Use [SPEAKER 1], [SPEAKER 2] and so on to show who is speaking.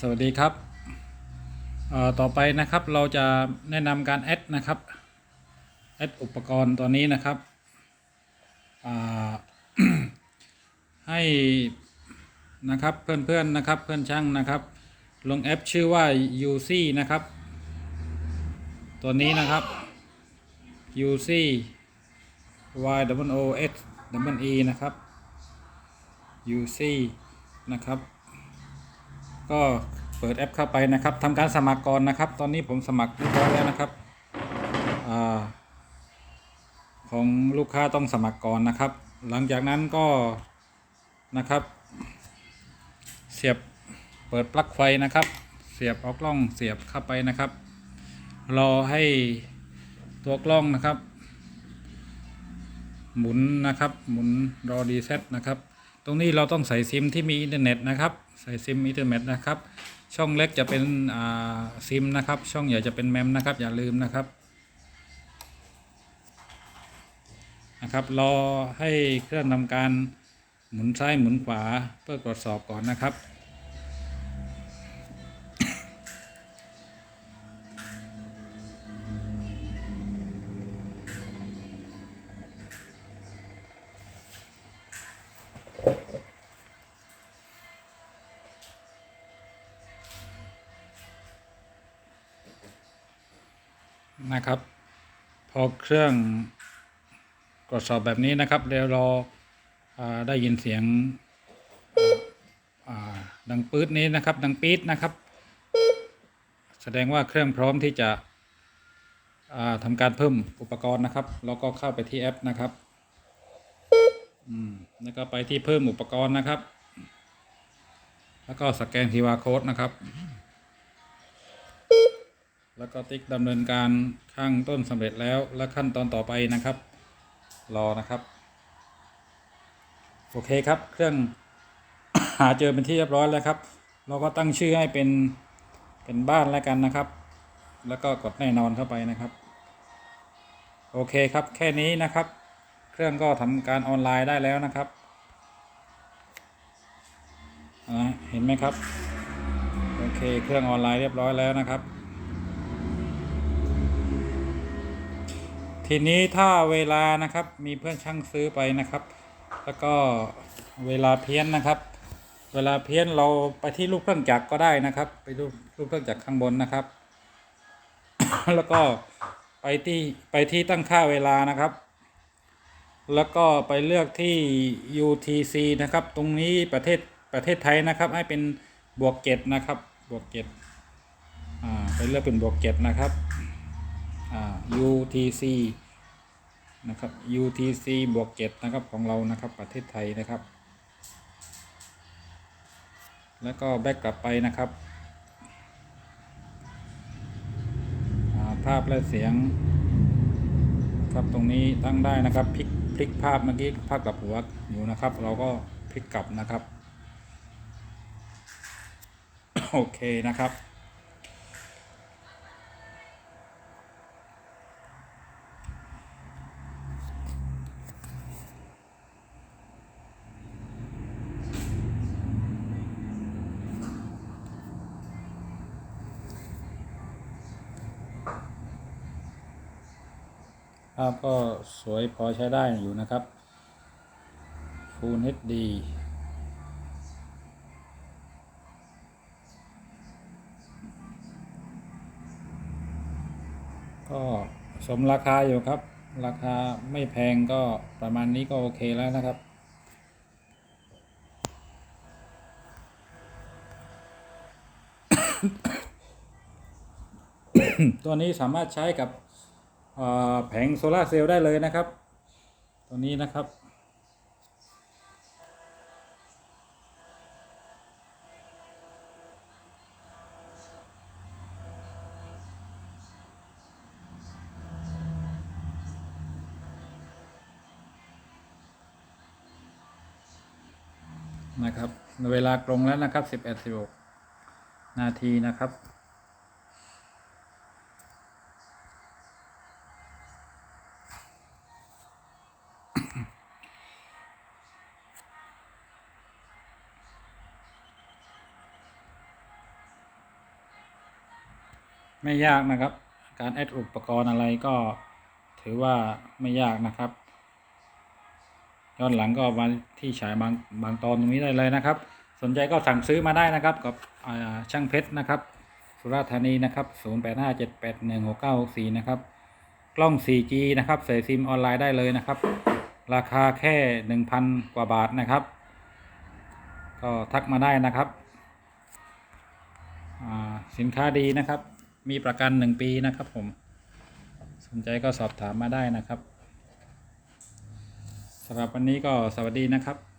[SPEAKER 1] สวัสดีครับต่อไปนะครับเราจะแนะนำการแอดนะครับแอดอุปกรณ์ตัวนี้นะครับให้นะครับเพื่อนๆนะครับเพื่อนช่างนะครับ ลงแอปชื่อว่า UC นะครับ ตัวนี้นะครับ UC Y W O S W E นะครับ UC นะครับ ก็เปิดแอปเข้าไปนะครับทำการสมัครก่อนนะครับ ตอนนี้ผมสมัครเรียบร้อยแล้วนะครับอของลูกค้าต้องสมัครก่อนนะครับ หลังจากนั้นก็นะครับ เสียบเปิดปลั๊กไฟนะครับ เสียบเอากล้องเสียบเข้าไปนะครับ รอให้ตัวกล้องนะครับ หมุนนะครับ หมุนรอดีเซตนะครับ ตรงนี้เราต้องใส่ซิมที่มีอินเทอร์เน็ตนะครับ ใส่ซิมอินเทอร์เน็ตนะครับ ช่องเล็กจะเป็นอ่าซิมนะครับ ช่องใหญ่จะเป็นแมมนะครับ อย่าลืมนะครับนะครับรอให้เครื่องทำการหมุนซ้ายหมุนขวาเพื่อตรวจสอบก่อนนะครับ นะครับ พอเครื่องตรวจสอบแบบนี้นะครับเดี๋ยวรออาได้ยินเสียงดังปื๊ดนี้นะครับ ดังปี๊ดนะครับ แสดงว่าเครื่องพร้อมที่จะทำการเพิ่มอุปกรณ์นะครับ แล้วก็เข้าไปที่แอปนะครับอืมแล้วก็ไปที่เพิ่มอุปกรณ์นะครับ แล้วก็สแกน QR code นะครับ แล้วก็ติ๊กดำเนินการข้างต้นสำเร็จแล้วและขั้นตอนต่อไปนะครับ รอนะครับ โอเคครับ เครื่องหาเจอเป็นที่เรียบร้อยแล้วครับ เราก็ตั้งชื่อให้เป็นเป็นบ้านแล้วกันนะครับ แล้วก็กดแน่นอนเข้าไปนะครับ โอเคครับแค่นี้นะครับ เครื่องก็ทำการออนไลน์ได้แล้วนะครับเห็นไหมครับ โอเค เครื่องออนไลน์เรียบร้อยแล้วนะครับ ทีนี้ถ้าเวลานะครับมีเพื่อนช่างซื้อไปนะครับ แล้วก็เวลาเพี้ยนนะครับ เวลาเพี้ยนเราไปที่ลูกเครื่องจักรก็ได้นะครับ ไปดูลูกเครื่องจักรข้างบนนะครับ แล้วก็ไปที่ไปที่ตั้งค่าเวลานะครับ แล้วก็ไปเลือกที่ UTC นะครับ ตรงนี้ประเทศประเทศไทยนะครับ ให้เป็นบวกเจ็ดนะครับบวกเจ็ดอ่าไปเลือกเป็นบวกเจ็ดนะครับ UTC นะครับ UTC บวก7นะครับของเรานะครับประเทศไทยนะครับ แล้วก็แบ็กกลับไปนะครับภาพและเสียงครับตรงนี้ตั้งได้นะครับพลิกพลิกภาพเมื่อกี้ภาพกลับหัวอยู่นะครับ เราก็พลิกกลับนะครับ โอเคนะครับ ภาพก็สวยพอใช้ได้อยู่นะครับ Full HD ก็สมราคาอยู่ครับ ราคาไม่แพงก็ประมาณนี้ก็โอเคแล้วนะครับตัวนี้สามารถใช้กับ แผงโซลาเซลล์ได้เลยนะครับ ตัวนี้นะครับ นะครับ เวลากรงแล้วนะครับ 11 16 นาทีนะครับ ไม่ยากนะครับ การแอดอุปกรณ์อะไรก็ถือว่าไม่ยากนะครับ ย้อนหลังก็มาที่ฉายบางบางตอนตรงนี้ได้เลยนะครับ สนใจก็สั่งซื้อมาได้นะครับกับช่างเพชรนะครับ สุราษฎร์ธานีนะครับ 0857816964 นะครับ กล้อง 4G นะครับใส่ซิมออนไลน์ได้เลยนะครับ ราคาแค่ 1,000 กว่าบาทนะครับ ก็ทักมาได้นะครับ สินค้าดีนะครับ มีประกันหนึ่งปีนะครับผม สนใจก็สอบถามมาได้นะครับสำหรับวันนี้ก็สวัสดีนะครับ